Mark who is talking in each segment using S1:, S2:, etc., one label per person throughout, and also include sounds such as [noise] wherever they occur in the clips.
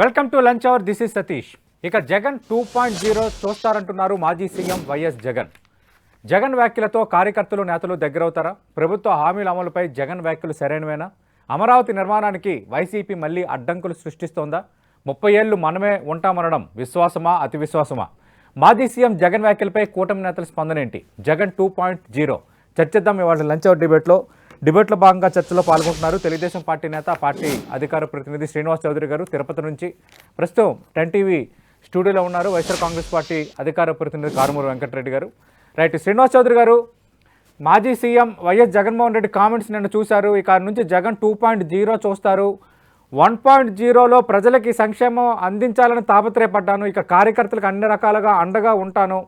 S1: Welcome to lunch hour this is Satish ఇక Jagan two point zero చూస్తారంటున్నారు మాజీ CM YS Jagan. Jagan వ్యాఖ్యలతో కార్యకర్తలు నేతలు దగ్గరవుతారా? ప్రభుత్వ హామీల అమలుపై జగన్ వ్యాఖ్యలు సరైనవేనా? అమరావతి నిర్మాణానికి వైసీపీ మళ్ళీ అడ్డంకులు సృష్టిస్తోందా? ముప్పై ఏళ్ళు మనమే ఉంటామనడం విశ్వాసమా అతి విశ్వాసమా మాజీ సీఎం జగన్ వ్యాఖ్యలపై కూటమి నేతల స్పందన ఏంటి జగన్ టూ పాయింట్ జీరో చర్చిద్దాం ఇవాళ లంచ్ అవర్ డిబేట్లో డిబేట్లో భాగంగా చర్చలో పాల్గొంటున్నారు తెలుగుదేశం పార్టీ నేత పార్టీ అధికార ప్రతినిధి శ్రీనివాస్ చౌదరి గారు తిరుపతి నుంచి. ప్రస్తుతం టెన్ టీవీ స్టూడియోలో ఉన్నారు వైఎస్ఆర్ కాంగ్రెస్ పార్టీ అధికార ప్రతినిధి కారుమూరు వెంకటరెడ్డి గారు. రైట్ శ్రీనివాస్ చౌదరి గారు మాజీ CM YS Jaganmohan Reddy comments నిన్న చూశారు. ఇక నుంచి జగన్ టూ పాయింట్ జీరో చూస్తారు. వన్ పాయింట్ జీరోలో ప్రజలకి సంక్షేమం అందించాలని తాపత్రయపడ్డాను. ఇక కార్యకర్తలకు అన్ని రకాలుగా అండగా ఉంటాను.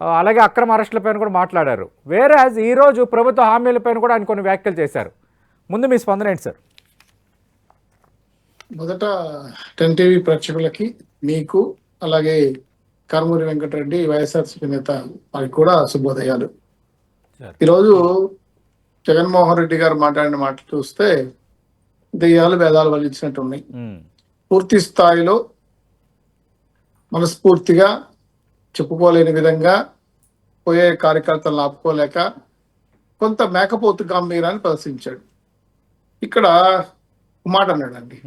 S1: అలాగే అక్రమ అరెస్టులపైన కూడా మాట్లాడారు. వేరే ఈరోజు ప్రభుత్వ హామీలపైన కూడా ఆయన కొన్ని వ్యాఖ్యలు చేశారు. ముందు మీ స్పందన ఏంటి సార్
S2: మొదట టెన్ టీవీ ప్రేక్షకులకి మీకు అలాగే కర్మూరి వెంకటరెడ్డి వైఎస్ఆర్సీపీ నేత వారికి కూడా శుభోదయాలు. ఈరోజు జగన్మోహన్ రెడ్డి గారు మాట్లాడిన మాటలు చూస్తే దెయ్యాలు వేదాలు వల్లించినట్టు ఉన్నాయి.
S1: ఉమ్,
S2: పూర్తి స్థాయిలో మనస్ఫూర్తిగా చెప్పుకోలేని విధంగా పోయే కార్యకర్తలను ఆపుకోలేక కొంత మేకపోతు గంభీరాన్ని ప్రదర్శించాడు. ఇక్కడ మాట అన్నాడండి.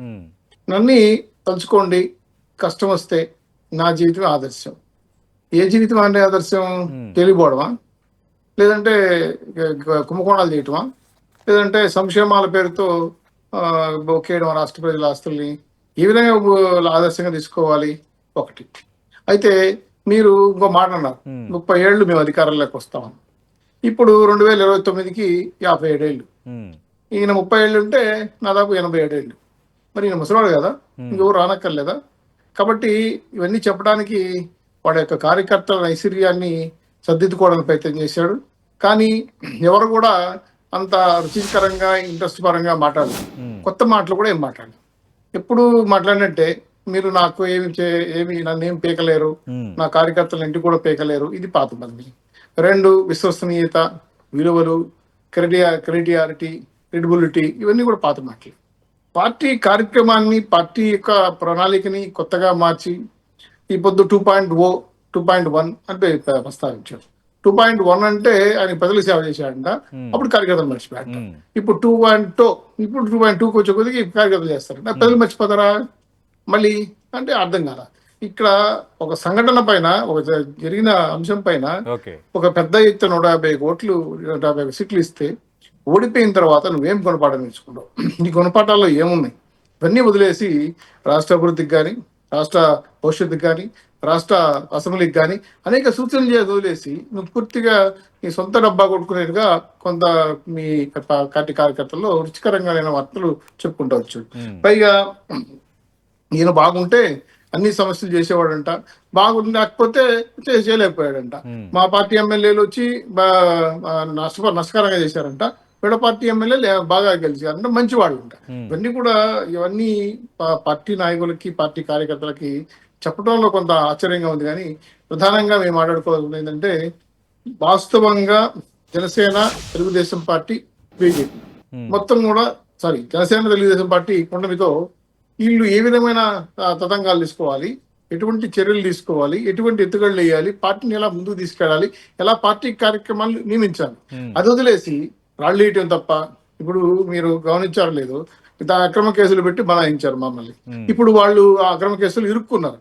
S2: నన్ను తలుచుకోండి కష్టం వస్తే నా జీవితం ఆదర్శం. ఏ జీవితం అంటే ఆదర్శం. తెలియపోవడమా లేదంటే కుంభకోణాలు చేయటమా? లేదంటే సంక్షేమాల పేరుతో బొక్కేయడం రాష్ట్ర ప్రజల ఆస్తుల్ని ఏ విధంగా ఆదర్శంగా తీసుకోవాలి? ఒకటి. అయితే మీరు ఇంకో మాట అన్నారు. ముప్పై ఏళ్ళు మేము అధికారంలోకి వస్తాం. ఇప్పుడు రెండు వేల ఇరవై తొమ్మిదికి యాభై ఏడేళ్ళు. ఈయన ముప్పై ఏళ్ళు ఉంటే దాదాపు ఎనభై ఏడేళ్ళు. మరి ఈయన ముసలాడు కదా? ఇంకెవరు రానక్కర్లేదా? కాబట్టి ఇవన్నీ చెప్పడానికి వాడి యొక్క కార్యకర్తల నైశ్వర్యాన్ని సర్దిద్దుకోవడానికి ప్రయత్నం చేశాడు. కానీ ఎవరు కూడా అంత రుచికరంగా ఇంట్రెస్ట్ పరంగా మాట్లాడరు
S1: ఉమ్,
S2: కొత్త మాటలు కూడా ఏం మాట్లాడరు ఎప్పుడు మాట్లాడినట్టే మీరు నాకు ఏమి చే ఏమి నన్ను ఏం పీకలేరు. నా కార్యకర్తలు ఇంటికి కూడా పీకలేరు. ఇది పాత మంది రెండు విశ్వసనీయత విలువలు క్రెడియా క్రెడియారిటీ క్రెడిబిలిటీ ఇవన్నీ కూడా పాత మాటలు. పార్టీ కార్యక్రమాన్ని పార్టీ యొక్క ప్రణాళికని కొత్తగా మార్చి ఈ పొద్దు two point O two point one అంటే ప్రస్తావించారు. టూ పాయింట్ వన్ అంటే ఆయన ప్రజలు సేవ చేశాడంట అప్పుడు కార్యకర్తలు మర్చిపోయాడు ఇప్పుడు టూ పాయింట్ టూ ఇప్పుడు టూ పాయింట్ టూకి వచ్చే కొద్దిగా కార్యకర్తలు చేస్తారు ప్రజలు మర్చిపోతారా? మళ్ళీ అంటే అర్థం కాల. ఇక్కడ ఒక సంఘటన పైన ఒక జరిగిన అంశం పైన ఒక పెద్ద ఎత్తున నూట యాభై ఓట్లు నూట యాభై సీట్లు ఇస్తే ఓడిపోయిన తర్వాత నువ్వేం గుణపాఠం నేర్చుకుంటావు? నీ గుణపాఠాల్లో ఏమున్నాయి? ఇవన్నీ వదిలేసి రాష్ట్ర అభివృద్ధికి కానీ రాష్ట్ర భవిష్యత్తుకి కానీ రాష్ట్ర అసెంబ్లీకి కానీ అనేక సూచనలు చేసి వదిలేసి నువ్వు పూర్తిగా నీ సొంత డబ్బా కొట్టుకునేట్టుగా కొంత మీ పార్టీ కార్యకర్తల్లో రుచికరంగా వార్తలు చెప్పుకుంటూ వచ్చు
S1: ఉమ్,
S2: పైగా ఈయన బాగుంటే అన్ని సమస్యలు చేసేవాడంట. బాగుండకపోతే చే- చేయలేకపోయాడంట. మా పార్టీ ఎమ్మెల్యేలు వచ్చి నష్ట నష్టకరంగా చేశారంట. వీళ్ళ పార్టీ ఎమ్మెల్యేలు బాగా గెలిచారు అంటే మంచి వాళ్ళు అంట ఇవన్నీ కూడా ఇవన్నీ పార్టీ నాయకులకి పార్టీ కార్యకర్తలకి చెప్పడంలో కొంత ఆశ్చర్యంగా ఉంది. కానీ ప్రధానంగా మేము మాట్లాడుకోవాల్సింది ఏంటంటే వాస్తవంగా జనసేన తెలుగుదేశం పార్టీ బీజేపీ. మొత్తం కూడా సారీ జనసేన తెలుగుదేశం పార్టీ కూటమితో వీళ్ళు ఏ విధమైన తతంగాలు తీసుకోవాలి? ఎటువంటి చర్యలు తీసుకోవాలి? ఎటువంటి ఎత్తుగడలు వేయాలి? పార్టీని ఎలా ముందుకు తీసుకెళ్ళాలి? ఎలా పార్టీ కార్యక్రమాలు నియమించాలి? అది వదిలేసి రాళ్ళు వేయటం తప్ప ఇప్పుడు మీరు గమనించారు లేదు అక్రమ కేసులు పెట్టి బనాయించారు మమ్మల్ని. ఇప్పుడు వాళ్ళు ఆ అక్రమ కేసులు ఇరుక్కున్నారు.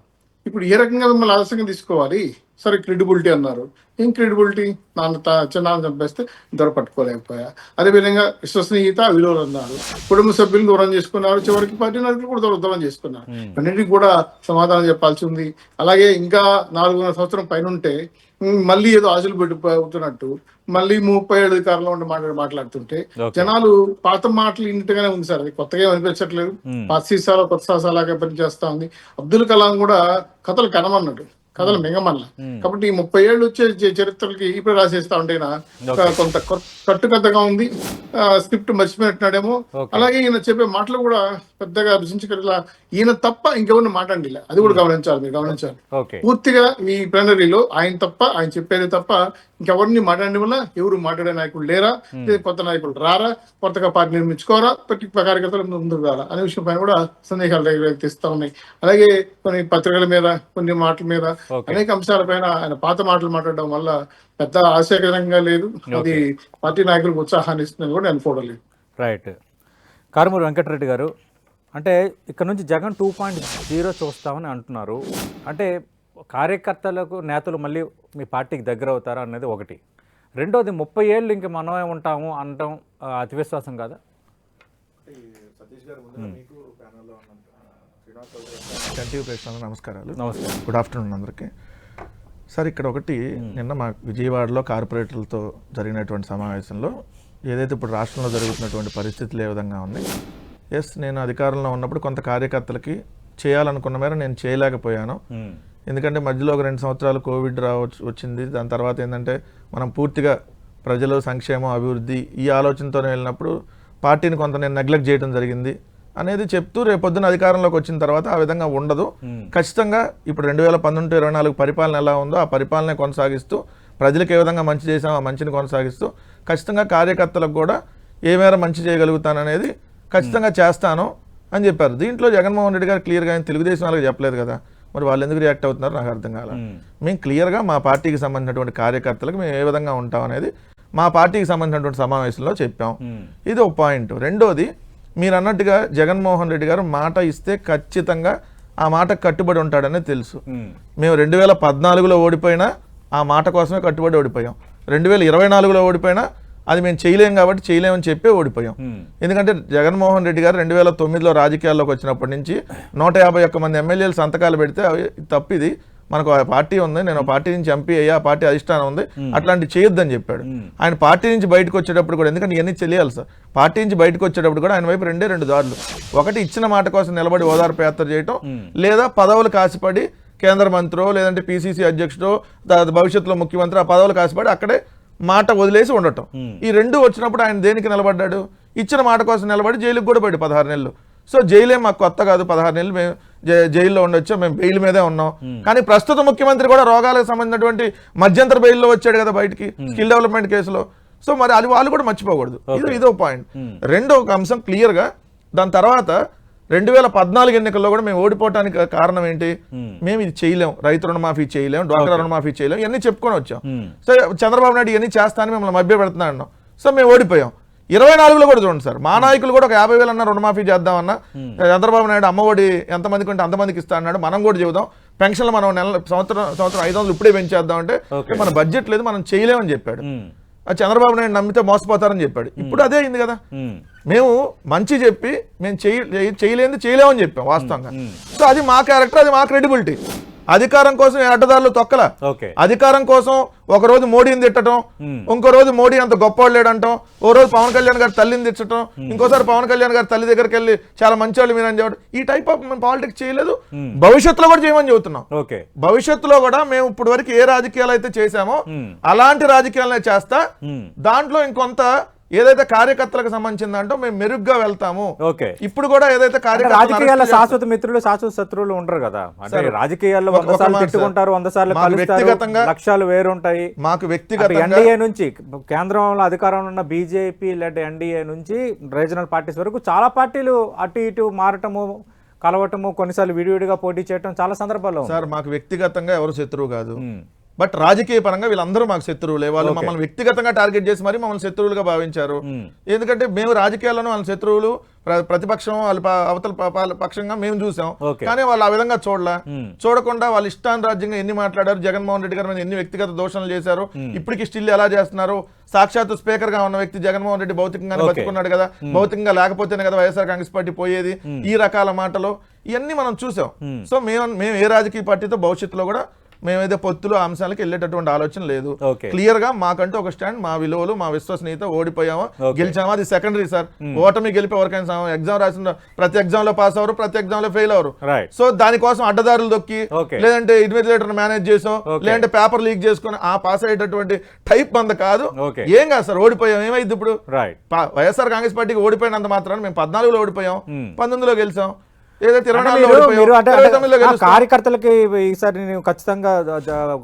S2: ఇప్పుడు ఏ రకంగా మిమ్మల్ని ఆదర్శంగా తీసుకోవాలి? సరే క్రెడిబిలిటీ అన్నారు. ఏం క్రెడిబిలిటీ నాన్న చిన్నాన్న చంపేస్తే దొర పట్టుకోలేకపోయా. అదేవిధంగా విశ్వసనీయత విలువలు అన్నారు. కుటుంబ సభ్యులు దూరం చేసుకున్నారు. చివరికి పార్టీ నాయకులు కూడా దూరం దూరం చేసుకున్నారు. అన్నిటికీ కూడా సమాధానం చెప్పాల్సి ఉంది. అలాగే ఇంకా నాలుగున్నర సంవత్సరం పైన ఉంటే మళ్ళీ ఏదో ఆశలు పెట్టుకుంటున్నట్టు మళ్ళీ ముప్పై ఏడు అధికారంలో ఉండి మాట్లాడి మాట్లాడుతుంటే. జనాలు పాత మాటలు ఇంటిగానే ఉంది సార్. అది కొత్తగా అనిపించట్లేదు. పాత సీసాలో కొత్త సీసాలాగా పనిచేస్తా ఉంది. అబ్దుల్ కలాం కూడా కథలు కనమన్నాడు. కథలు మింగమల్ల కాబట్టి ఈ ముప్పై ఏళ్ళు వచ్చే చరిత్రలకి ఇప్పుడు రాసేస్తా ఉంటేనా కొంత కట్టుకథగా ఉంది. స్క్రిప్ట్ మర్చిపోయినట్టున్నాడేమో. అలాగే ఈయన చెప్పే మాటలు కూడా పెద్దగా అభిషించగల ఈయన తప్ప ఇంకెవరిని మాట్లాడిలే అది కూడా గమనించాలి మీరు గమనించాలి. పూర్తిగా ఈ ప్లీనరీలో ఆయన తప్ప ఆయన చెప్పేది తప్ప ఇంకెవరిని మాట్లాడడం వల్ల ఎవరు మాట్లాడే నాయకులు లేరా? కొత్త నాయకులు రారా? కొత్తగా పార్టీ నిర్మించుకోరా? ప్రతి కార్యకర్తలు ముందుకు రారా? అనే విషయం పైన కూడా సందేహాలు రేకెత్తిస్తా ఉన్నాయి. అలాగే కొన్ని పత్రికల మీద కొన్ని మాటల మీద. అనేక అంశాలపైన ఆయన పాత మాటలు మాట్లాడడం వల్ల పెద్ద ఆశాకరంగా లేదు. అది పార్టీ నాయకులకు ఉత్సాహాన్ని ఇస్తుందని కూడా నేను చూడలేదు
S1: రైట్. కారుమూరి వెంకటరెడ్డి గారు అంటే ఇక్కడ నుంచి జగన్ టూ పాయింట్ జీరో చూస్తామని అంటున్నారు. అంటే కార్యకర్తలకు నేతలు మళ్ళీ మీ పార్టీకి దగ్గర అవుతారా అనేది ఒకటి. రెండోది ముప్పై ఏళ్ళు ఇంక మనమే ఉంటాము అనటం ఆ, అతి విశ్వాసం కాదా
S3: కంటిన్యూ ప్రేక్షకులకు నమస్కారాలు.
S1: నమస్కారం.
S3: గుడ్ ఆఫ్టర్నూన్ అందరికీ. సార్ ఇక్కడ ఒకటి నిన్న మా విజయవాడలో కార్పొరేటర్లతో జరిగినటువంటి సమావేశంలో ఏదైతే ఇప్పుడు రాష్ట్రంలో జరుగుతున్నటువంటి పరిస్థితులు ఏ విధంగా ఉన్నాయి ఎస్ నేను అధికారంలో ఉన్నప్పుడు కొంత కార్యకర్తలకి చేయాలనుకున్న మేర నేను చేయలేకపోయాను. ఎందుకంటే మధ్యలో ఒక రెండు సంవత్సరాలు కోవిడ్ రావచ్చు వచ్చింది. దాని తర్వాత ఏంటంటే మనం పూర్తిగా ప్రజలు సంక్షేమం అభివృద్ధి ఈ ఆలోచనతోనే వెళ్ళినప్పుడు పార్టీని కొంత నేను నెగ్లెక్ట్ చేయడం జరిగింది. అనేది చెప్తూ రేపొద్దున అధికారంలోకి వచ్చిన తర్వాత ఆ విధంగా ఉండదు. ఖచ్చితంగా ఇప్పుడు రెండు వేల పంతొమ్మిది ఇరవై నాలుగు పరిపాలన ఎలా ఉందో ఆ పరిపాలన కొనసాగిస్తూ ప్రజలకు ఏ విధంగా మంచి చేసామో ఆ మంచిని కొనసాగిస్తూ ఖచ్చితంగా కార్యకర్తలకు కూడా ఏ మేర మంచి చేయగలుగుతాననేది ఖచ్చితంగా చేస్తాను అని చెప్పారు. దీంట్లో జగన్మోహన్ రెడ్డి గారు క్లియర్గా ఆయన తెలుగుదేశం వాళ్ళకి చెప్పలేదు కదా. మరి వాళ్ళు ఎందుకు రియాక్ట్ అవుతున్నారో నాకు అర్థం కాల. మేము. క్లియర్గా మా పార్టీకి సంబంధించినటువంటి కార్యకర్తలకు మేము ఏ విధంగా ఉంటాం అనేది మా పార్టీకి సంబంధించినటువంటి సమావేశంలో చెప్పాం. ఇది ఒక పాయింట్. రెండోది మీరు అన్నట్టుగా జగన్మోహన్ రెడ్డి గారు మాట ఇస్తే ఖచ్చితంగా ఆ మాట కట్టుబడి ఉంటాడని తెలుసు. మేము. రెండు వేల పద్నాలుగులో ఓడిపోయినా ఆ మాట కోసమే కట్టుబడి ఓడిపోయాం. రెండు వేల ఇరవై నాలుగులో ఓడిపోయినా అది మేము చేయలేం కాబట్టి చేయలేమని చెప్పి ఓడిపోయాం. ఎందుకంటే జగన్మోహన్ రెడ్డి గారు రెండు వేల తొమ్మిదిలో రాజకీయాల్లోకి వచ్చినప్పటి నుంచి నూట యాభై ఒక్క మంది ఎమ్మెల్యేలు సంతకాలు పెడితే అవి తప్పిది. మనకు ఆ పార్టీ ఉంది నేను పార్టీ నుంచి ఎంపీ అయ్యా ఆ పార్టీ అధిష్టానం ఉంది అట్లాంటి చేయొద్దని చెప్పాడు. ఆయన పార్టీ నుంచి బయటకు వచ్చేటప్పుడు కూడా ఎందుకంటే ఇవన్నీ తెలియాలి సార్ పార్టీ నుంచి బయటకు వచ్చేటప్పుడు కూడా ఆయన వైపు రెండే రెండు దారులు. ఒకటి ఇచ్చిన మాట కోసం నిలబడి ఓదార్పు యాత్ర చేయటం లేదా పదవులు కాసిపడి కేంద్ర మంత్రో లేదంటే పిసిసి అధ్యక్షుడో భవిష్యత్తులో ముఖ్యమంత్రి ఆ పదవులు కాసిపడి అక్కడే మాట వదిలేసి ఉండటం. ఈ రెండు వచ్చినప్పుడు ఆయన దేనికి నిలబడ్డాడు? ఇచ్చిన మాట కోసం నిలబడి జైలుకి కూడా పడి పదహారు నెలలు. సో జైలే మాకు కొత్త కాదు పదహారు నెలలు మేము జైల్లో ఉండొచ్చు? మేము బెయిల్ మీదే ఉన్నాం. కానీ ప్రస్తుత ముఖ్యమంత్రి కూడా రోగాలకు సంబంధించినటువంటి మధ్యంతర బెయిల్లో వచ్చాడు కదా బయటికి స్కిల్ డెవలప్మెంట్ కేసులో. సో మరి అది వాళ్ళు కూడా మర్చిపోకూడదు. ఇది ఇదో పాయింట్. రెండో ఒక అంశం క్లియర్గా దాని తర్వాత రెండు వేల పద్నాలుగు ఎన్నికల్లో కూడా మేము ఓడిపోవడానికి కారణం ఏంటి? మేము ఇది చేయలేం. రైతు రుణమాఫీ చేయలేం డ్వాక్రా రుణమాఫీ చేయలేం ఇవన్నీ చెప్పుకొని వచ్చాం. సో చంద్రబాబు నాయుడు ఇవన్నీ చేస్తానని మిమ్మల్ని మభ్య పెడుతున్నా అన్నాం. సో మేము ఓడిపోయాం. ఇరవై నాలుగులో కూడా చూడండి సార్. మా నాయకులు కూడా ఒక యాభై వేలు అన్న రుణమాఫీ చేద్దామన్నా చంద్రబాబు నాయుడు అమ్మఒడి ఎంతమందికి ఉంటే అంతమందికి ఇస్తా అన్నాడు. మనం కూడా చెబుదాం. పెన్షన్లు మనం నెల సంవత్సరం సంవత్సరం ఐదు వందలు ఇప్పుడే పెంచేద్దాం అంటే. మన బడ్జెట్ లేదు మనం చేయలేమని చెప్పాడు. చంద్రబాబు నాయుడు నమ్మితే మోసపోతారని చెప్పాడు. ఇప్పుడు అదే అయింది కదా. మేము. మంచి చెప్పి మేము చేయ చేయలేనిది చేయలేమని చెప్పాం వాస్తవంగా. సో అది మా క్యారెక్టర్ అది మా క్రెడిబిలిటీ. అధికారం కోసం అడ్డదారులు తొక్కల. అధికారం కోసం ఒక రోజు మోడీని తిట్టడం ఇంకో రోజు మోడీ అంత గొప్పవాడు లేడంటాం ఓ రోజు పవన్ కళ్యాణ్ గారు తల్లిని తిట్టడం ఇంకోసారి పవన్ కళ్యాణ్ గారు తల్లి దగ్గరికి వెళ్ళి చాలా మంచివాళ్ళు మీరు అని చెప్పడం ఈ టైప్ ఆఫ్ మేము పాలిటిక్స్ చేయలేదు. భవిష్యత్తులో కూడా చేయమని చెబుతున్నాం.
S1: ఓకే.
S3: భవిష్యత్తులో కూడా మేము ఇప్పుడు వరకు ఏ రాజకీయాలు అయితే చేశామో అలాంటి రాజకీయాలనే చేస్తా. దాంట్లో ఇంకొంత ఏదైతే కార్యకర్తలకు సంబంధించిన దాంట్లో మేము మెరుగ్గా వెళ్తాము.
S1: ఓకే.
S3: ఇప్పుడు కూడా ఏదైతే
S1: అంటే రాజకీయాల్లో
S3: అరెస్ట్
S1: శాశ్వత మిత్రులు శాశ్వత శత్రువులు ఉండరు కదా. అంటే రాజకీయాల్లో వంద సార్లు తిట్టుకుంటారు వంద సార్లు
S3: మాకు
S1: కలుస్తారు
S3: వ్యక్తిగతంగా-
S1: లక్ష్యాలు వేరుంటాయి.
S3: మాకు
S1: అటు
S3: వ్యక్తిగతంగా
S1: ఎన్డీఏ నుంచి కేంద్రంలో అధికారంలో ఉన్న బీజేపీ లేదా ఎన్డీఏ నుంచి రీజనల్ పార్టీస్ వరకు చాలా పార్టీలు అటు ఇటు మారటము కలవటము కొన్నిసార్లు విడివిడిగా పోటీ చేయటం చాలా సందర్భాల్లో.
S3: సార్ మాకు వ్యక్తిగతంగా ఎవరు శత్రువు కాదు. బట్ రాజకీయ పరంగా వీళ్ళందరూ మాకు శత్రువులే. వాళ్ళు మమ్మల్ని వ్యక్తిగతంగా టార్గెట్ చేసి మరి మమ్మల్ని శత్రువులుగా భావించారు. ఎందుకంటే మేము రాజకీయాల్లోనూ వాళ్ళ శత్రువులు ప్ర- ప్రతిపక్షం వాళ్ళ అవతల పక్షంగా మేము చూసాం. కానీ వాళ్ళు ఆ విధంగా చూడలే. చూడకుండా వాళ్ళు ఇష్టాన్ రాజ్యంగా ఎన్ని మాట్లాడారు జగన్మోహన్ రెడ్డి గారి మీద ఎన్ని వ్యక్తిగత దోషణలు చేశారు ఇప్పటికి స్టిల్ ఎలా చేస్తున్నారు? సాక్షాత్ స్పీకర్గా ఉన్న వ్యక్తి జగన్మోహన్ రెడ్డి భౌతికంగానే
S1: ఓకే.
S3: బతుకున్నాడు కదా. భౌతికంగా లేకపోతేనే కదా వైఎస్ఆర్ కాంగ్రెస్ పార్టీ పోయేది. ఈ రకాల మాటలు ఇవన్నీ మనం చూసాం. సో మేము మేము ఏ రాజకీయ పార్టీతో భవిష్యత్తులో కూడా మేమైతే పొత్తులు అంశాలకు వెళ్ళేటటువంటి ఆలోచన లేదు. క్లియర్గా మాకంటూ ఒక స్టాండ్ మా విలువలు మా విశ్వసనీయత ఓడిపోయామో. గెలిచామో. అది సెకండరీ సార్. ఓటమి గెలిపి ఎవరికైనా ఎగ్జామ్ రాసిన ప్రతి ఎగ్జామ్లో పాస్ అవరు ప్రతి ఎగ్జామ్లో ఫెయిల్ అవరు సో దానికోసం అడ్డదారులు దొక్కి. లేదంటే ఇన్విజిలేటర్ మేనేజ్ చేసాం. లేదంటే పేపర్ లీక్ చేసుకొని ఆ పాస్ అయ్యేటటువంటి టైప్ మంద కాదు. ఏం కాదు సార్ ఓడిపోయాం. ఏమైంది ఇప్పుడు? వైఎస్ఆర్ కాంగ్రెస్ పార్టీకి ఓడిపోయినంత మాత్రాన మేము పద్నాలుగులో ఓడిపోయాం. పంతొమ్మిదిలో గెలిచాం. ఏదైతే.
S1: కార్యకర్తలకి ఈసారి నేను ఖచ్చితంగా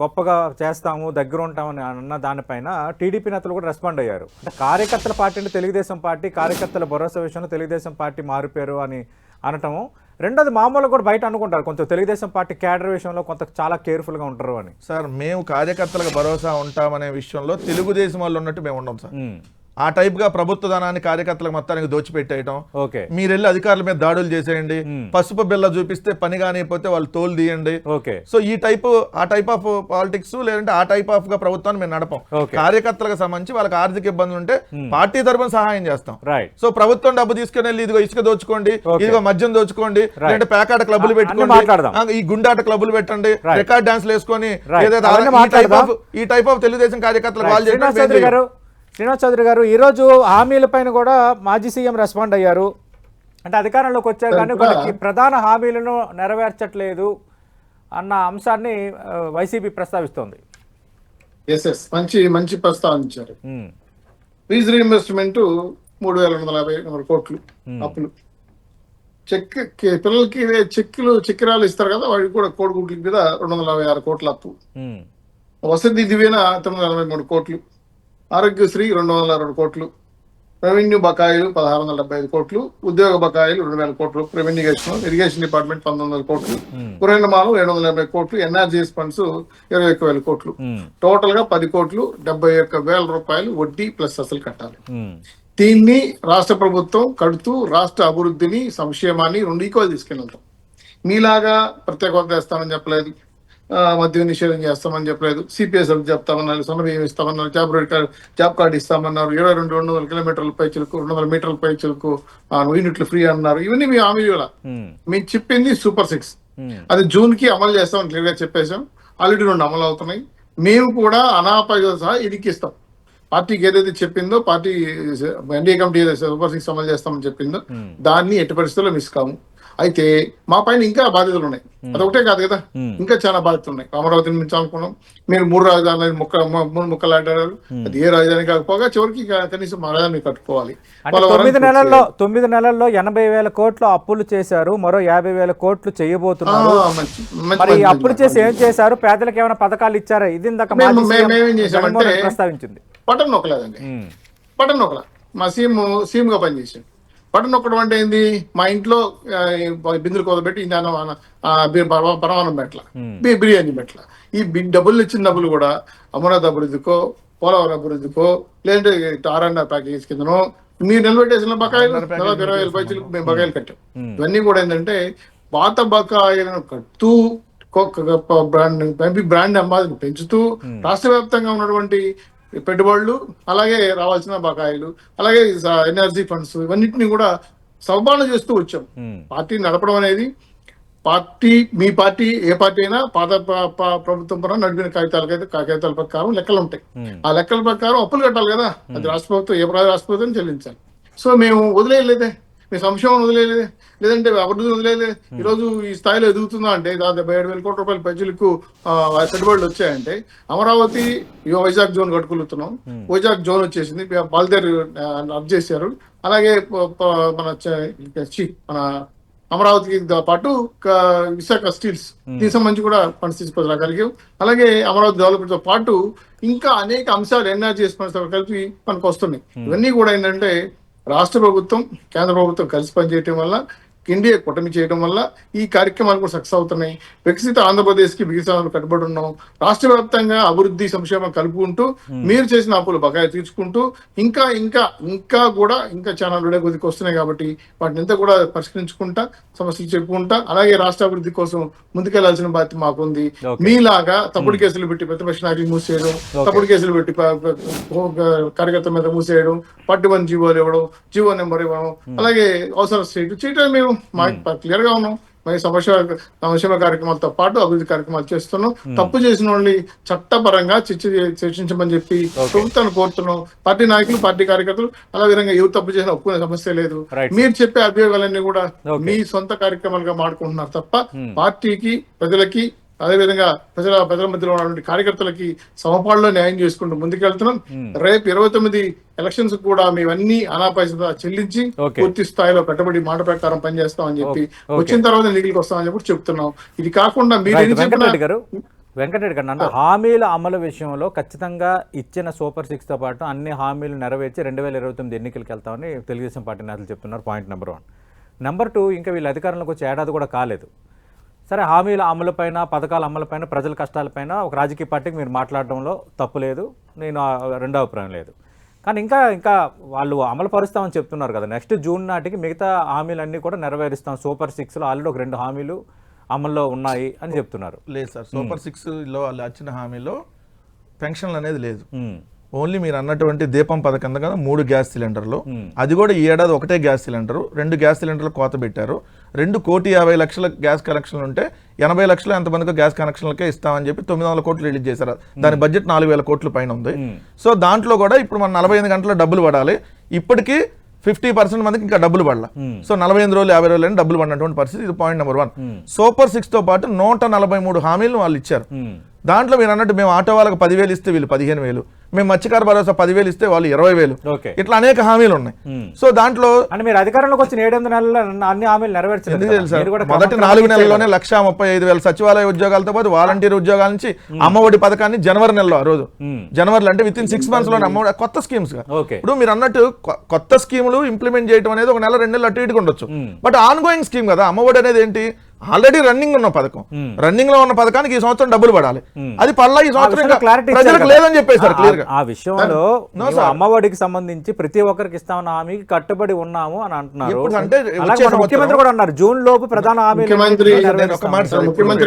S1: గొప్పగా చేస్తాము దగ్గర ఉంటామని అన్న దానిపైన టీడీపీ నేతలు కూడా రెస్పాండ్ అయ్యారు. అంటే కార్యకర్తల పార్టీ అంటే తెలుగుదేశం పార్టీ కార్యకర్తల భరోసా విషయంలో తెలుగుదేశం పార్టీ మారిపోయారు అని అనటము. రెండోది మామూలుగా కూడా బయట అనుకుంటారు కొంత తెలుగుదేశం పార్టీ క్యాడర్ విషయంలో కొంత చాలా కేర్ఫుల్గా ఉంటారు అని.
S3: సార్ మేము కార్యకర్తలకు భరోసా ఉంటామనే విషయంలో తెలుగుదేశం వాళ్ళు ఉన్నట్టు మేము ఉండం సార్. ఆ టైప్గా ప్రభుత్వ ధనాన్ని కార్యకర్తలకు మొత్తానికి దోచిపెట్టేయటం మీరు వెళ్ళి అధికారుల మీద దాడులు చేసేయండి. పసుపు బిల్ల చూపిస్తే పని కానిపోతే వాళ్ళు తోలు తీయండి సో ఈ టైప్ ఆ టైప్ ఆఫ్ పాలిటిక్స్ లేదంటే ఆ టైప్ ఆఫ్గా ప్రభుత్వాన్ని మేము నడపం. కార్యకర్తలకు సంబంధించి వాళ్ళకి ఆర్థిక ఇబ్బందులు ఉంటే పార్టీ తరపున సహాయం చేస్తాం సో ప్రభుత్వం డబ్బు తీసుకుని వెళ్ళి ఇదిగో ఇసుక దోచుకోండి. ఇదిగో మద్యం దోచుకోండి. లేదంటే పేకాట క్లబ్బులు
S1: అన్ని
S3: పెట్టుకోండి ఈ గుండాట క్లబ్బులు పెట్టండి. రికార్డ్ డాన్స్ వేసుకొని. ఏదైతే
S1: అవన్నీ
S3: ఈ టైప్
S1: మాట్లాడదాం.
S3: ఆఫ్ ఈ టైప్ ఆఫ్ తెలుగుదేశం కార్యకర్తలకు వాళ్ళు
S1: శ్రీనివాస్ చౌదరి గారు ఈరోజు హామీలపైన కూడా మాజీ సీఎం రెస్పాండ్ అయ్యారు. అంటే అధికారంలోకి వచ్చారు కానీ కొన్ని ప్రధాన హామీలను నెరవేర్చట్లేదు అన్న అంశాన్ని వైసీపీ ప్రస్తావిస్తోంది.
S2: ఎస్ ఎస్ మంచి మంచి ప్రస్తావించారు. ఫీజు రీఇన్వెస్ట్మెంట్ మూడు వేల రెండు వందల యాభై నాలుగు కోట్లు అప్పులు. చెక్ పిల్లలకి చెక్కులు చక్కెరాలు ఇస్తారు కదా వాడికి కూడా కోడిగుడ్ల మీద రెండు వందల యాభై ఆరు కోట్ల అప్పు.
S1: ఉమ్,
S2: వసతి దివ్యన తొమ్మిది వందల నలభై మూడు కోట్లు. ఆరోగ్యశ్రీ రెండు వందల రెండు కోట్లు రెవెన్యూ బకాయిలు పదహారు వందల డెబ్బై ఐదు కోట్లు ఉద్యోగ బకాయిలు రెండు వేల కోట్లు రెవెన్యూగేషన్ ఇరిగేషన్ డిపార్ట్మెంట్ పంతొమ్మిది వందల కోట్లు కురేండమాలు ఏడు వందల యాభై కోట్లు ఎన్ఆర్జీఎస్ ఫండ్స్ ఇరవై ఒక్క వేల కోట్లు. టోటల్గా పది కోట్లు డెబ్బై ఒక్క వేల రూపాయలు వడ్డీ ప్లస్ అసలు కట్టాలి. దీన్ని రాష్ట్ర ప్రభుత్వం కడుతూ రాష్ట్ర అభివృద్ధిని సంక్షేమాన్ని రెండు ఈక్వల్ తీసుకెళ్తాం మీలాగా ప్రత్యేక హోదా తెస్తామని చెప్పలేదు. మద్యం నిషేధం చేస్తామని చెప్పలేదు. సిపిఎస్ చెప్తామన్నారు సొంత బియ్యం ఇస్తామన్నారు జాబ్ కార్డ్ జాబ్ కార్డు ఇస్తామన్నారు. ఇరవై రెండు రెండు వందల కిలోమీటర్ల పై చిలుకు రెండు వందల మీటర్ల పై చిలుకు ఆ, యూనిట్లు ఫ్రీ అన్నారు. ఇవన్నీ మీ హామీ. మేము చెప్పింది సూపర్ సిక్స్. అది జూన్కి అమలు చేస్తామని క్లియర్గా చెప్పేశాం. ఆల్రెడీ రెండు అమలు అవుతున్నాయి. మేము కూడా అనాపయ సహా ఇరికిస్తాం పార్టీకి ఏదైతే చెప్పిందో party NDA committee super six అమలు చేస్తామని చెప్పిందో దాన్ని ఎట్టి పరిస్థితుల్లో మిస్ కాము. అయితే మా పైన ఇంకా బాధ్యతలు ఉన్నాయి. అదొకటే కాదు కదా.
S1: Hmm.
S2: ఇంకా చాలా బాధ్యతలు ఉన్నాయి. అమరావతిని మించాలనుకున్నాం మీరు మూడు రాజధానులు ముక్క మూడు ముక్కలు ఆడారు. అది ఏ రాజధాని కాకపోగా చివరికి కనీసం మా రాజధాని కట్టుకోవాలి.
S1: తొమ్మిది నెలల్లో తొమ్మిది నెలల్లో ఎనభై వేల కోట్లు అప్పులు చేశారు. మరో యాభై వేల కోట్లు చేయబోతున్నారు. మరి అప్పులు చేసి ఏం చేశారు? పేదలకు ఏమైనా పథకాలు ఇచ్చారా? ఇది ఇందాక ప్రస్తావించింది.
S2: బటన్ నొక్కలేదండి. బటన్ నొక్కల. మా సీఎం సీఎం గా పనిచేసాడు బటన్ నొక్కడం అంటే ఏంది? మా ఇంట్లో బిందులు కూదబెట్టి పరమానం పెట్టల. బి- బిర్యానీ పెట్టల. ఈ డబ్బులు ఇచ్చిన డబ్బులు కూడా అమరావతి అభివృద్ధికో పోలవరం అభివృద్ధికో లేదంటే ఆర్ఎండ్ ప్యాకేజ్ కిందనో మీరు నిలబెట్టేసిన బకాయిలు దాదాపు ఇరవై వేల పైసలు మేము బకాయిలు కట్టాం. ఇవన్నీ కూడా ఏంటంటే పాత బకాయిలను కడుతూ బ్రాండ్ ఎంపీ బ్రాండ్ అంబాదిని పెంచుతూ రాష్ట్ర వ్యాప్తంగా ఉన్నటువంటి పెట్టుబడులు అలాగే రావాల్సిన బకాయిలు అలాగే ఎనర్జీ ఫండ్స్ ఇవన్నిటిని కూడా సవబాలు చేస్తూ వచ్చాం. పార్టీ నడపడం అనేది పార్టీ మీ పార్టీ ఏ పార్టీ అయినా పాత ప్ర- ప్ర- ప్రభుత్వం పరంగా నడిపిన కాగితాలకైతే కాగితాల ప్రకారం లెక్కలు ఉంటాయి. ఆ లెక్కల ప్రకారం అప్పులు కట్టాలి కదా. అది రాష్ట్ర ప్రభుత్వం ఏ రాష్ట్ర ప్రభుత్వం చెల్లించాలి. సో మేము వదిలేయలేదే. మీ సంక్షేమం వదిలేయలేదే లేదంటే అభివృద్ధి వదిలేయలేదు ఈ రోజు ఈ స్థాయిలో ఎదుగుతుందా అంటే దాదాపు డెబ్బై ఏడు వేల కోట్ల రూపాయల ప్రజలకు పెట్టుబడులు వచ్చాయంటే అమరావతి వైజాగ్ జోన్ కట్టుకుంటున్నాం వైజాగ్ జోన్ వచ్చేసింది. బాల్దేర్ అప్ చేశారు. అలాగే మన మన అమరావతికి పాటు విశాఖ స్టీల్స్. దీనికి సంబంధించి కూడా ఫండ్స్ తీసుకురాగలిగాం అలాగే అమరావతి డెవలప్మెంట్తో పాటు ఇంకా అనేక అంశాలు ఎన్ఆర్జీఎస్ ఫండ్స్ కలిపి మనకు వస్తున్నాయి. ఇవన్నీ కూడా ఏంటంటే రాష్ట్ర ప్రభుత్వం కేంద్ర ప్రభుత్వం కలిసి పనిచేయటం వల్ల ఇండియా కూటమి చేయడం వల్ల ఈ కార్యక్రమాలు కూడా సక్సెస్ అవుతున్నాయి. వికసిత ఆంధ్రప్రదేశ్కి వికసనాలు కట్టుబడి ఉన్నాం రాష్ట్ర వ్యాప్తంగా అభివృద్ధి సంక్షేమం కలుపుకుంటూ మీరు చేసిన అప్పులు బకాయి తీర్చుకుంటూ ఇంకా ఇంకా ఇంకా కూడా ఇంకా చాలా కొద్దికి వస్తున్నాయి కాబట్టి వాటిని అంతా కూడా పరిష్కరించుకుంటా సమస్యలు చెప్పుకుంటా అలాగే రాష్ట్ర అభివృద్ధి కోసం ముందుకెళ్ళాల్సిన బాధ్యత మాకుంది. మీలాగా తప్పుడు కేసులు పెట్టి ప్రతిపక్ష నాయకులు మూసేయడం తప్పుడు కేసులు పెట్టి కార్యకర్త మీద మూసేయడం పట్టు వన్ జీవోలు ఇవ్వడం జీవో నెంబర్ ఇవ్వడం అలాగే అవసరం చేయడం చేయటం మేము మా క్లియర్గా ఉన్నాం. మరి సమస్య సంక్షేమ కార్యక్రమాలతో పాటు అభివృద్ధి కార్యక్రమాలు చేస్తున్నాం. తప్పు చేసిన వాళ్ళని చట్టపరంగా చర్చ చర్చించమని చెప్పి ప్రభుత్వాన్ని కోరుతున్నాం. పార్టీ నాయకులు పార్టీ కార్యకర్తలు అలా విధంగా ఎవరు తప్పు చేసినా ఒప్పుకునే సమస్య లేదు. మీరు చెప్పే అభియోగాలన్నీ కూడా. మీ సొంత కార్యక్రమాలుగా మాడుకుంటున్నారు తప్ప పార్టీకి ప్రజలకి అదేవిధంగా ప్రజల ప్రజల మధ్యలో ఉన్నటువంటి కార్యకర్తలకి సమపాడులో న్యాయం చేసుకుంటూ ముందుకెళ్తున్నాం. రేపు ఇరవై తొమ్మిది ఎలక్షన్స్ కూడా మేమన్నీ అనాపైసత చెల్లించి. పూర్తి స్థాయిలో కట్టుబడి మాట ప్రకారం పనిచేస్తామని చెప్పి వచ్చిన తర్వాత ఎన్నికలకు వస్తామని చెప్పి చెప్తున్నాం. ఇది కాకుండా మీరు చెప్పినా
S1: వెంకటరెడ్డి గారు వెంకటరెడ్డి గారు నన్ను హామీల అమలు విషయంలో ఖచ్చితంగా ఇచ్చిన సూపర్ సిక్స్తో పాటు అన్ని హామీలు నెరవేర్చి రెండు వేల ఇరవై తొమ్మిది ఎన్నికలకు వెళ్తామని తెలుగుదేశం పార్టీ నేతలు చెప్తున్నారు point number one. Number two ఇంకా వీళ్ళు అధికారంలోకి వచ్చే ఏడాది కూడా కాలేదు. సరే హామీల అమలుపైన పథకాల అమలుపైన ప్రజల కష్టాలపైన ఒక రాజకీయ పార్టీకి మీరు మాట్లాడడంలో తప్పు లేదు. నేను రెండో అభిప్రాయం లేదు. కానీ ఇంకా ఇంకా వాళ్ళు అమలు పరుస్తామని చెప్తున్నారు కదా. నెక్స్ట్ జూన్ నాటికి మిగతా హామీలన్నీ కూడా నెరవేరుస్తాం. సూపర్ సిక్స్లో ఆల్రెడీ ఒక రెండు హామీలు అమల్లో ఉన్నాయి అని చెప్తున్నారు.
S3: లేదు సార్. సూపర్ సిక్స్లో వాళ్ళు వచ్చిన హామీలో పెన్షన్లు అనేది లేదు. ఓన్లీ మీరు అన్నటువంటి దీపం పథకం కదా మూడు గ్యాస్ సిలిండర్లు. అది కూడా ఈ ఏడాది ఒకటే గ్యాస్ సిలిండర్. రెండు గ్యాస్ సిలిండర్లు కోత పెట్టారు. రెండు కోటి యాభై లక్షల గ్యాస్ కనెక్షన్లు ఉంటే ఎనభై లక్షలు ఎంతమందికి గ్యాస్ కనెక్షన్లకే ఇస్తామని చెప్పి తొమ్మిది వందల కోట్లు రిలీజ్ చేశారు. దాని బడ్జెట్ నాలుగు వేల కోట్ల పైన ఉంది. సో దాంట్లో కూడా ఇప్పుడు మన నలభై ఎనిమిది గంటల డబ్బులు పడాలి. ఇప్పటికీ ఫిఫ్టీ పర్సెంట్ మందికి ఇంకా డబ్బులు పడాల. సో నలభై ఎనిమిది రోజులు యాభై రోజులు డబ్బులు పడినటువంటి పరిస్థితి ఇది పాయింట్ నెంబర్ వన్. సూపర్ సిక్స్తో పాటు నూట నలభై మూడు హామీలను వాళ్ళు ఇచ్చారు. దాంట్లో మీరు అన్నట్టు మేము ఆటో వాళ్ళకి పదివేలు ఇస్తే వీళ్ళు పదిహేను వేలు. మేము మత్స్యకార భరోసా పదివేలు ఇస్తే వాళ్ళు ఇరవై వేలు ఇట్లా అనేక హామీలు ఉన్నాయి. సో దాంట్లో
S1: అంటే మీరు అధికారంలోకి వచ్చిన ఏడెనిమిది నెలల్లో అన్ని హామీలు కూడా
S3: మొదటి నాలుగు. నెలల్లోనే లక్ష ముప్పై ఐదు వేల సచివాలయ ఉద్యోగాలతో పాటు వాలంటీర్ ఉద్యోగాల నుంచి అమ్మఒడి పథకాన్ని జనవరి నెలలో ఆ రోజు. జనవరిలో అంటే విత్ ఇన్ సిక్స్ మంత్స్లోనే అమ్మఒడి కొత్త స్కీమ్స్ ఇప్పుడు మీరు అన్నట్టు కొత్త స్కీములు ఇంప్లిమెంట్ చేయడం అనేది ఒక నెల రెండు నెలలు అటు ఇటుగా ఉండొచ్చు. బట్ ఆన్ గోయింగ్ స్కీమ్ కదా అమ్మఒడి అనేది ఏంటి? ఆల్రెడీ రన్నింగ్ ఉన్న పథకం. రన్నింగ్లో ఉన్న పథకానికి ఈ సంవత్సరం డబ్బులు పడాలి. అది పడలా ఈ సంవత్సరం ప్రజలకు లేదని చెప్పేశారు. క్లియర్
S1: ఆ- విషయంలో. అమ్మఒడికి సంబంధించి ప్రతి ఒక్కరికి ఇస్తామన్న హామీకి కట్టుబడి ఉన్నాము అని అంటున్నారు.
S3: అంటే
S1: ముఖ్యమంత్రి కూడా అన్నారు. జూన్ లోపు ప్రధాన హామీలు
S2: ముఖ్యమంత్రి.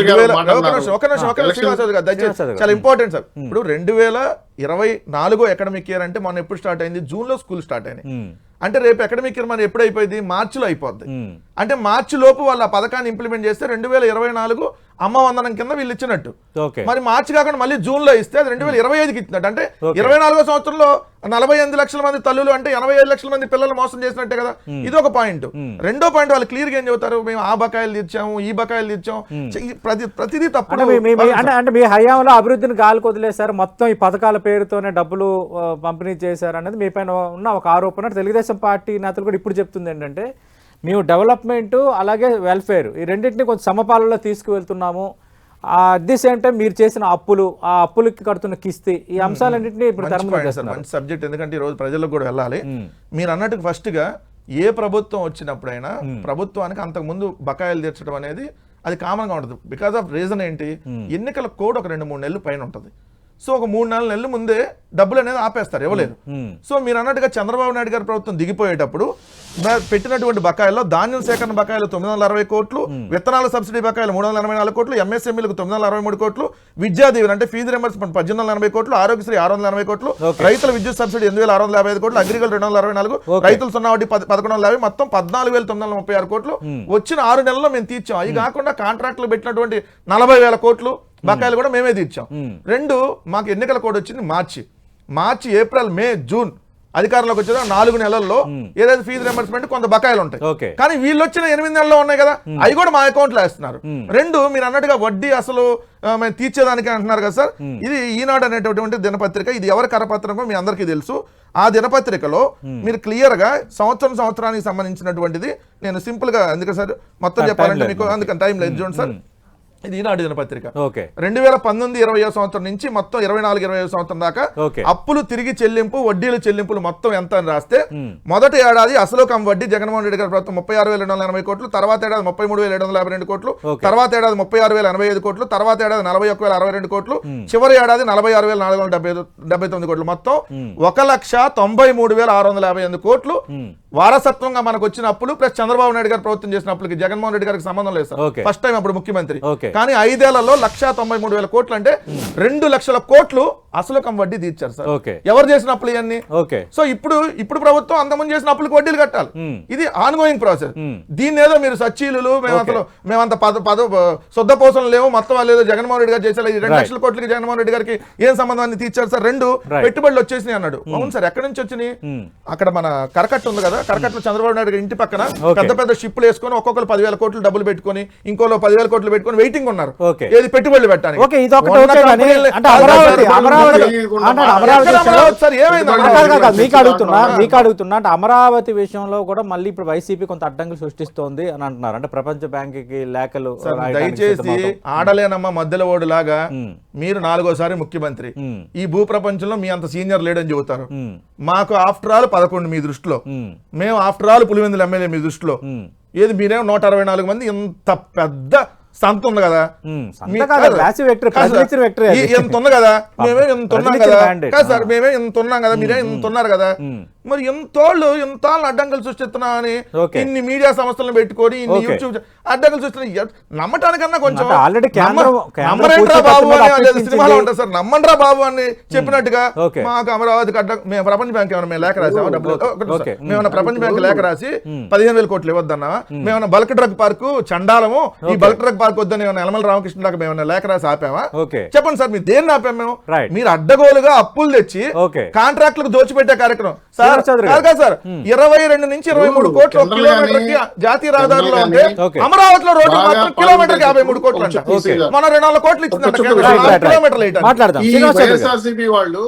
S3: చాలా ఇంపార్టెంట్ సార్. ఇప్పుడు రెండు వేల ఇరవై నాలుగో అకాడమిక్ ఇయర్ అంటే మొన్న ఎప్పుడు స్టార్ట్ అయింది? జూన్లో స్కూల్ స్టార్ట్ అయినాయి.
S1: ఉమ్,
S3: అంటే రేపు అకాడమిక్ ఇయర్ మన ఎప్పుడు అయిపోయింది? మార్చిలో అయిపోద్ది.
S1: ఉమ్,
S3: అంటే మార్చి లోపు వాళ్ళు ఆ పథకాన్ని ఇంప్లిమెంట్ చేస్తే రెండు వేల ఇరవై నాలుగు అమ్మ వందనం కింద వీళ్ళు ఇచ్చినట్టు. మరి మార్చి కాకుండా మళ్ళీ జూన్లో ఇస్తే అది రెండు వేల ఇరవై ఐదుకి ఇచ్చినట్టు. అంటే. ఇరవై నాలుగో సంవత్సరంలో నలభై ఎనిమిది లక్షల మంది తల్లులు అంటే ఎనభై ఐదు లక్షల మంది పిల్లలు మోసం చేసినట్టే కదా? ఇది ఒక పాయింట్ రెండో పాయింట్ వాళ్ళు క్లియర్గా ఏం చెబుతారు? మేము ఆ బకాయిలు తీర్చాము ఈ బకాయిలు తీర్చాము. ఈ ప్రతి ప్రతిదీ తప్పుడు.
S1: మీ- అంటే మీ హయాంలో అభివృద్ధిని గాలికి వదిలేశారు. మొత్తం ఈ పథకాల పేరుతోనే డబ్బులు పంపిణీ చేశారు అనేది మీ పైన ఉన్న ఒక ఆరోపణ. తెలుగుదేశం పార్టీ నేతలు కూడా ఇప్పుడు చెప్తుంది ఏంటంటే మేము డెవలప్మెంట్ అలాగే వెల్ఫేర్ ఈ రెండింటిని కొంచెం సమపాలలో తీసుకువెళ్తున్నాము. అట్ ది సేమ్ టైం మీరు చేసిన అప్పులు ఆ అప్పులకి కడుతున్న కిస్తీ ఈ అంశాలన్నింటినీ ఇప్పుడు
S3: మంచి సబ్జెక్ట్ ఎందుకంటే ఈ రోజు ప్రజలకు కూడా వెళ్ళాలి. మీరు అన్నట్టు ఫస్ట్గా ఏ ప్రభుత్వం వచ్చినప్పుడైనా ప్రభుత్వానికి అంతకు ముందు బకాయిలు తీర్చడం అనేది అది కామన్గా ఉంటుంది. బికాస్ ఆఫ్ రీజన్ ఏంటి? ఎన్నికల కోడ్ ఒక రెండు మూడు నెలలు పైన ఉంటుంది. సో ఒక మూడు నాలుగు నెలల ముందే డబ్బులు అనేది ఆపేస్తారు ఇవ్వలేరు
S1: మ్మ్.
S3: సో మీరు అన్నట్టుగా చంద్రబాబు నాయుడు గారి ప్రభుత్వం దిగిపోయేటప్పుడు పెట్టినటువంటి బకాయిల్లో ధాన్యం సేకరణ బకాయిలు తొమ్మిది వందల అరవై కోట్లు విత్తనాల సబ్సిడీ బకాయిలు మూడు వందల ఎనభై నాలుగు కోట్లు ఎంఎస్ఎంఈలకు తొమ్మిది వందల అరవై మూడు కోట్లు విద్యా దీవెన అంటే ఫీజు రింబర్స్మెంట్ పద్దెనిమిది వందల ఎనభై కోట్లు ఆరోగ్యశ్రీ ఆరు వందల ఎనభై కోట్లు. రైతుల విద్యుత్ సబ్సిడీ ఎనిమిది వేల ఆరు వందల యాభై ఐదు కోట్లు అగ్రికల్ రెండు వందల అరవై నాలుగు. రైతులు సున్నా వడ్డీ పద- పదకొండు వందల యాభై మొత్తం పద్నాలుగు వేల తొమ్మిది వందల ముప్పై ఆరు కోట్లు వచ్చిన ఆరు నెలల్లో మేము తీర్చాం అవి కాకుండా కాంట్రాక్టులు పెట్టినటువంటి నలభై వేల కోట్లు బకాయిలు కూడా మేమే తీర్చాం. రెండు మాకు ఎన్నికల కోడ్ వచ్చింది మార్చి. మార్చి ఏప్రిల్ మే జూన్ అధికారంలోకి వచ్చిన నాలుగు నెలల్లో ఏదైతే ఫీజు రింబర్స్మెంట్ కొంత బకాయిలు ఉంటాయి. కానీ వీళ్ళు వచ్చిన ఎనిమిది నెలల్లో ఉన్నాయి కదా అవి కూడా మా అకౌంట్లో వేస్తున్నారు. రెండు మీరు అన్నట్టుగా వడ్డీ అసలు మేము తీర్చేదానికి అంటున్నారు కదా సార్. ఇది ఈనాడు అనేటటువంటి దినపత్రిక ఇది ఎవరి కరపత్రికో మీ అందరికీ తెలుసు. ఆ దినపత్రికలో మీరు క్లియర్గా సంవత్సరం సంవత్సరానికి సంబంధించినటువంటిది నేను సింపుల్గా ఎందుకంటే సార్? మొత్తం చెప్పాలంటే మీకు అందుకని టైం లేదు చూడండి సార్. ఇది ఈనాడు దినపత్రిక.
S1: ఓకే.
S3: రెండు వేల పంతొమ్మిది ఇరవై సంవత్సరం నుంచి మొత్తం ఇరవై నాలుగు ఇరవై సంవత్సరం దాకా అప్పులు తిరిగి చెల్లింపు వడ్డీలు చెల్లింపులు మొత్తం ఎంత అని రాస్తే మొదటి ఏడాది అసలు కమ్ వడ్డీ జగన్మోహన్ రెడ్డి గారి ప్రభుత్వం ముప్పై ఆరు వేల రెండు వందల ఎనభై కోట్లు తర్వాత ఏడాది ముప్పై మూడు వేల ఏడు వందల యాభై రెండు కోట్లు. తర్వాత ఏడాది ముప్పై ఆరు వేల ఎనభై ఐదు కోట్లు తర్వాత ఏడాది నలభై ఒక్క వేల అరవై రెండు కోట్లు చివరి ఏడాది నలభై ఆరు వేల నాలుగు వందల డెబ్బై డెబ్బై తొమ్మిది కోట్లు. మొత్తం ఒక లక్ష తొంభై మూడు వేల ఆరు వందల యాభై ఎనిమిది కోట్లు వారసత్వంగా మనకు వచ్చిన అప్పులు ప్లస్ చంద్రబాబు నాయుడు గారు ప్రభుత్వం చేసిన అప్పులకి జగన్మోహన్ రెడ్డి గారికి సంబంధం లేదు సార్. ఫస్ట్ టైం అప్పుడు ముఖ్యమంత్రి. కానీ ఐదేళ్ళలో లక్ష తొంభై మూడు వేల కోట్లు అంటే రెండు లక్షల కోట్లు అసలు కం వడ్డీ తీర్చారు సార్. ఎవరు చేసిన అప్పులు ఇవన్నీ? సో ఇప్పుడు ఇప్పుడు ప్రభుత్వం అంతకుముందు చేసిన అప్పులకు వడ్డీలు కట్టాలి. ఇది ఆన్ గోయింగ్ ప్రాసెస్. దీన్ని ఏదో మీరు సచ్చీలు మేము అసలు మేమంత పద పద శుద్ధ పోసలు లేవు మొత్తం వాళ్ళు ఏదో జగన్మోహన్ రెడ్డి గారు చేసేలా ఈ రెండు. లక్షల కోట్లకి జగన్మోహన్ రెడ్డి గారికి ఏం సంబంధాన్ని తీర్చారు సార్? రెండు. పెట్టుబడులు వచ్చేసినాయి అన్నాడు. అవును సార్ ఎక్కడి నుంచి వచ్చినాయి. అక్కడ మన కరకట్ట ఉంది కదా కరకట్టలో చంద్రబాబు నాయుడు గారి ఇంటి పక్కన. పెద్ద పెద్ద షిప్లు వేసుకొని ఒక్కొక్కరు పదివేల కోట్లు డబ్బులు పెట్టుకొని ఇంకోలో పదివేల కోట్లు పెట్టుకొని వెయిటింగ్ ఉన్నారు
S1: Okay.
S3: ఏది పెట్టుబడులు పెట్టడానికి
S1: ఓకే ఇది అంటే అమరావతి
S3: సార్ ఏమైంది
S1: మీకు. అడుగుతున్నా మీకు అడుగుతున్నా అంటే అమరావతి విషయంలో కూడా మళ్ళీ ఇప్పుడు వైసీపీ కొంత అడ్డంకులు సృష్టిస్తోంది అని అంటున్నారు అంటే ప్రపంచ బ్యాంక్కి లేఖలు
S3: దయచేసి. ఆడలేనమ్మ మధ్యలో ఓడు లాగా. మీరు నాలుగోసారి ముఖ్యమంత్రి. ఈ భూ ప్రపంచంలో మీ అంత సీనియర్ లేడని చెబుతారు. మాకు ఆఫ్టర్ ఆల్ పదకొండు మీ దృష్టిలో
S1: మ్మ్.
S3: ఆఫ్టర్ ఆల్ పులివెందుల ఎమ్మెల్యే మీ దృష్టిలో. ఏది మీరేమో నూట అరవై నాలుగు మంది ఇంత పెద్ద సంత ఉంది కదా. ఎంత ఉంది కదా [laughs] మేమే ఇంత ఉన్నాం కదా సార్. మేమే ఇంత ఉన్నాం కదా మీరే ఇంత ఉన్నారు కదా. మరి ఎంతోళ్ళు ఎంత అడ్డంకులు సృష్టిస్తున్నా అని. ఇన్ని మీడియా సంస్థలను పెట్టుకొని ఇన్ని. యూట్యూబ్ అడ్డంకులు సృష్టిస్తున్నా నమ్మటానికన్నా కొంచెం నమ్మరేంట్రా బాబు అని. సినిమాలో ఉంటుంది సార్ నమ్మండ్రా బాబు అని చెప్పినట్టుగా. మాకు అమరావతికి అడ్డం మేము ప్రపంచ బ్యాంక్ ఏమైనా మేము లేఖ రాసామా డబ్బులు. మేమన్నా ప్రపంచ బ్యాంక్ లేఖ రాసి పదిహేను వేల కోట్లు ఇవ్వద్దన్నా మేమన్నా బల్క్ డ్రగ్ పార్కు చండాలము ఈ బల్క్ డ్రగ్ పార్క్ వద్దని ఏమన్నా యనమల రామకృష్ణ దాకా మేమన్నా లేఖ రాసి ఆపామా?
S1: ఓకే.
S3: చెప్పండి సార్ మీరు దేన్ని ఆపాం మేము. మీరు అడ్డగోలుగా అప్పులు తెచ్చి. కాంట్రాక్టులకు దోచిపెట్టే కార్యక్రమం. సార్ కాదు సార్ ఇరవై రెండు నుంచి ఇరవై మూడు కోట్లు
S2: కిలోమీటర్కి
S3: జాతీయ రహదారిలో ఉంటే. అమరావతిలో రోడ్డు మాత్రం కిలోమీటర్కి యాభై మూడు కోట్లు అంట. మన రెండు వందల కోట్లు ఇచ్చిందంట. కిలోమీటర్లు
S2: వాళ్ళు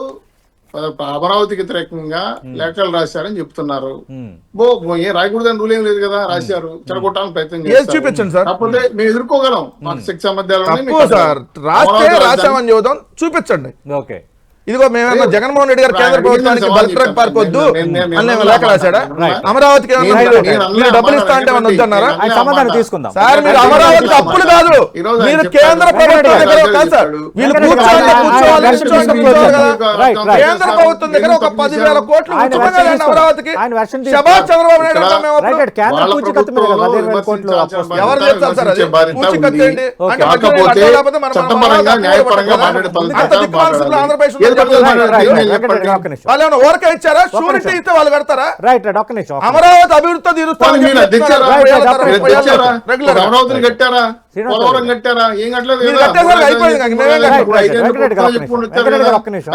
S2: అమరావతికి వ్యతిరేకంగా లేఖలు రాశారని చెప్తున్నారు. బో ఏ రాయకూడదని రూల్ ఏం లేదు కదా రాశారు. చెడగొట్టాలని ప్రయత్నం.
S3: చూపించండి సార్?
S2: కాకపోతే మేము ఎదుర్కోగలం మాకు శిక్ష
S3: రాసామని చెబుదాం. చూపించండి.
S1: ఓకే.
S3: ఇదిగో మేమేమన్నా జగన్మోహన్ రెడ్డి గారు కేంద్ర ప్రభుత్వానికి బల్క్ డ్రగ్
S2: సవాల్
S3: పార్క్ వద్దు అని లేఖ రాశాడా. అమరావతికి మీరు- డబ్బులు ఇస్తా అంటే ఏమన్నా వద్దన్నారా
S1: ఆయన సమాధానం తీసుకుందాం.
S3: సార్ మీరు అమరావతి అప్పులు కాదు. మీరు కేంద్ర ప్రభుత్వం దగ్గర కాదు సార్. వీళ్ళు కూర్చోవాలి కూర్చోవాలి. కేంద్ర ప్రభుత్వం దగ్గర ఒక పదివేల కోట్లు. అమరావతికి.
S1: తీసుకోండి.
S3: చంద్రబాబు నాయుడు ఎవరు చెప్తారు సార్ అది? పూచికత్తు. అంటే ఆంధ్రప్రదేశ్ వాళ్ళు ఊరకే ఇచ్చారా? షూరిటీ. ఇస్తే వాళ్ళు కడతారా?
S1: రైట్ రైట్ ఒక్క నిమిషం.
S3: అమరావతి అభివృద్ధి
S2: అమరావతిని కట్టారా? పోలవరం. కట్టారా? ఏం కట్టలేదు?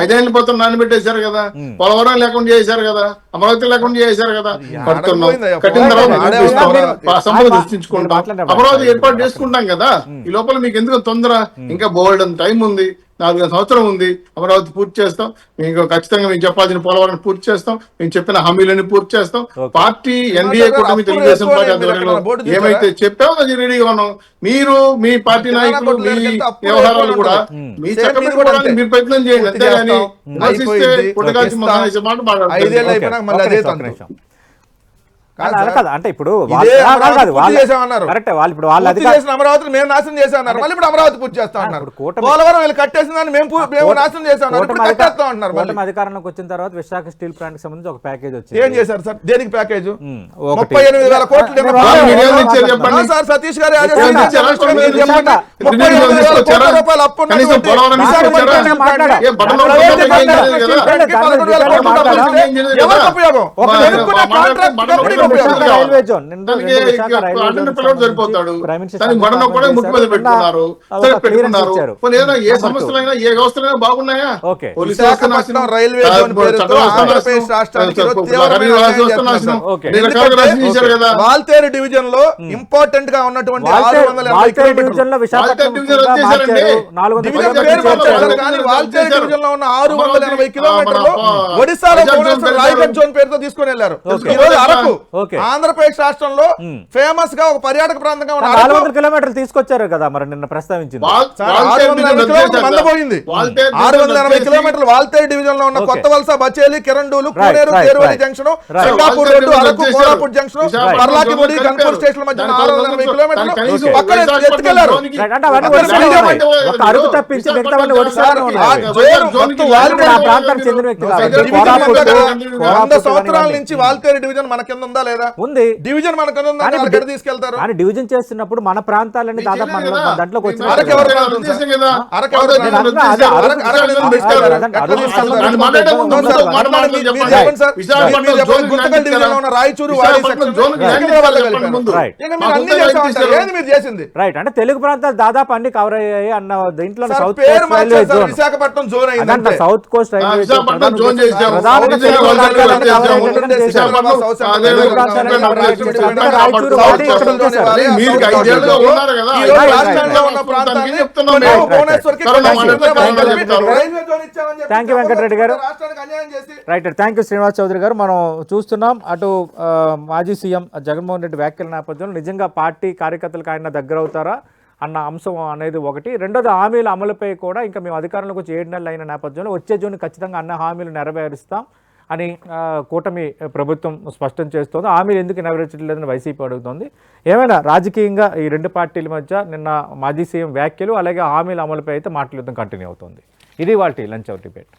S2: ఐదేళ్ళు పోతున్న నానబెట్టేశారు కదా? పోలవరం లేకుండా చేశారు కదా. అమరావతి లేకుండా చేశారు కదా. కడుతున్నాం. కట్టిన తర్వాత సంపద సృష్టించుకుంటాం. అమరావతి ఏర్పాటు చేసుకుంటాం కదా. ఈ లోపల మీకు ఎందుకు తొందర ఇంకా బోల్డ్ టైం ఉంది నాలుగు సంవత్సరం ఉంది. అమరావతి పూర్తి చేస్తాం. మీకు ఖచ్చితంగా మీకు చెప్పాల్సిన పోలవరం పూర్తి చేస్తాం. మేము చెప్పిన హామీలని పూర్తి చేస్తాం. పార్టీ ఎన్డీఏ కూటమి తెలుగుదేశం పార్టీ ఆధ్వర్యంలో? ఏమైతే చెప్పామో అది రెడీగా ఉన్నాం. మీరు మీ పార్టీ నాయకులు మీ వ్యవహారాలు కూడా. మీ చక్కబెట్టుకోవడానికి. మీరు ప్రయత్నం చేయండి. అంతేగాని. మహానేసే మాట
S3: కాదు
S1: అంటే ఇప్పుడు వాళ్ళు-
S3: అమరావతి.
S1: కరెక్టే ఇప్పుడు వాళ్ళ
S3: చేసిన అమరావతిని మేము నాశనం చేశామన్నారు మళ్ళీ ఇప్పుడు అమరావతి పూర్తి చేస్తా
S1: కూటమి-
S3: పోలవరం వీళ్ళు కట్టేసిన దాన్ని మేము మేము నాశనం చేశామన్నారు ఇప్పుడు కట్టేస్తాం అంటున్నారు మళ్ళీ
S1: అధికారంలోకి వచ్చిన తర్వాత విశాఖ స్టీల్ ప్లాంట్కి సంబంధించి ఒక ప్యాకేజ్ వచ్చింది
S3: ఏం చేశారు సార్ దేనికి ప్యాకేజ్. ముప్పై ఎనిమిది వేల కోట్లు. సార్ సతీష్ గారు ముప్పై ఎనిమిది వేల కోట్ల రూపాయలు అప్పు ఉన్నటువంటి ఎవరికి? ఉపయోగం
S1: రైల్వే జోన్. రైల్వే
S2: సరిపోతాడు. కూడా ముక్కు మీద. పెట్టుకున్నారు. పెట్టుకున్నారు. ఏదైనా ఏ ఏ వ్యవస్థలైనా బాగున్నాయా?
S3: వాల్తేరు డివిజన్లో ఇంపార్టెంట్గా ఉన్నటువంటి
S1: వాల్తేరు
S3: డివిజన్లో ఉన్న ఆరు వందల ఎనభై కిలోమీటర్లు ఒడిశాలో రాయగఢ్. జోన్ పేరుతో తీసుకొని వెళ్ళారు
S2: ఓకే.
S3: ఈ రోజు అరకు. ఆంధ్రప్రదేశ్ రాష్ట్రంలో ఫేమస్గా ఒక పర్యాటక ప్రాంతంగా ఉన్న
S1: నాలుగు
S3: అరకు
S1: వందల కిలోమీటర్లు తీసుకొచ్చారు కదా మరి నిన్న ప్రస్తావించింది.
S3: మందపోయింది ఆరు వందల
S2: డివిజన్
S3: ఎనభై కిలోమీటర్లు వాల్తేరు డివిజన్లో ఉన్న. కొత్త వలస బచేలి కిరండూలు కోనేరు Therubali. Junction
S2: Waltair
S3: road Araku. Koraput junction
S2: zone
S3: Kanpur. Station మధ్య ఆరు వందల ఎనభై కిలోమీటర్లు
S2: కనీసం
S3: పక్కన ఎత్తుకెళ్ళారు
S1: ఒడిశాలో అరకు తప్పించి
S3: వాల్తేరు
S1: ఆ ప్రాంతానికి చెందిన వ్యక్తి
S3: వంద సంవత్సరాల. నుంచి వాల్తేరు డివిజన్ మన కింద ఉందా లేదా?
S1: ఉంది.
S3: డివిజన్ మనకు తీసుకెళ్తారు.
S1: కానీ డివిజన్ చేస్తున్నప్పుడు మన ప్రాంతాలన్నీ దాదాపు మన దాంట్లోకి
S3: ఉన్న రాయచూరు మీరు చేసింది?
S1: రైట్ అంటే తెలుగు ప్రాంతాలు దాదాపు అన్ని కవర్ అయ్యాయి అన్న దీంట్లో సౌత్
S3: విశాఖపట్నం జోన్ అయింది.
S1: South coast railway zone
S2: Visakhapatnam
S1: thank you Venkatareddy గారు.
S3: రాష్ట్రానికి అన్యాయం చేసి
S1: right thank you Srinivas Chowdary గారు. మనం చూస్తున్నాం అటు మాజీ సీఎం జగన్మోహన్ రెడ్డి వ్యాఖ్యల నేపథ్యంలో నిజంగా పార్టీ కార్యకర్తలకు ఆయన దగ్గర అవుతారా అన్న అంశం అనేది ఒకటి. రెండోది హామీల అమలుపై కూడా ఇంకా మేము అధికారంలోకి వచ్చి ఏడు నెలలు అయిన నేపథ్యంలో వచ్చే జూన్ ఖచ్చితంగా అన్న హామీలు నెరవేరుస్తాం. అని కూటమి ప్రభుత్వం స్పష్టం చేస్తోంది. హామీలు ఎందుకు నెరవేర్చట్లేదని వైసీపీ అడుగుతోంది. ఏమైనా రాజకీయంగా ఈ రెండు పార్టీల మధ్య నిన్న మాజీ సీఎం వ్యాఖ్యలు అలాగే హామీల అమలుపై అయితే మాట్లాడడం కంటిన్యూ అవుతుంది. ఇది వాళ్ళ లంచ్ అవర్ డిబేట్.